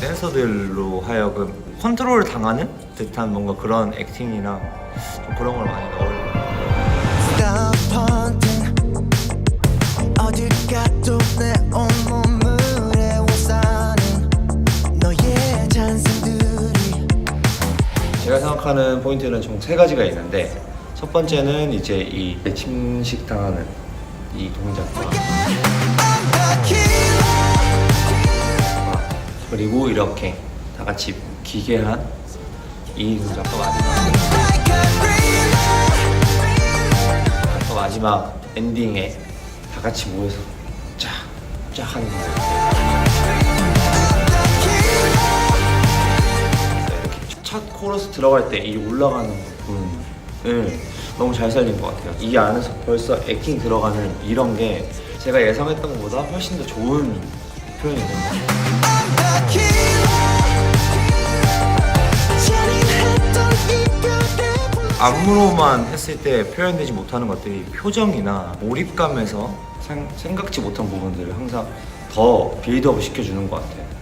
댄서들로 하여금 컨트롤 당하는 듯한 뭔가 그런 액팅이나 좀 그런 걸 많이 잔상들이 제가 생각하는 포인트는 총 세 가지가 있는데 첫 번째는 이제 이 침식당하는 이 동작과 그리고 이렇게 다 같이 기괴한 이 동작과 마지막 마지막 엔딩에 다 같이 모여서 쫙쫙 하는 동작 이렇게 첫 코러스 들어갈 때 이 올라가는 부분을 너무 잘 살린 것 같아요. 이 안에서 벌써 액팅 들어가는 이런 게 제가 예상했던 것보다 훨씬 더 좋은 표현이 같아요. 안무로만 했을 때 표현되지 못하는 것들이 표정이나 몰입감에서 생, 생각지 못한 부분들을 항상 더 빌드업을 시켜주는 것 같아요.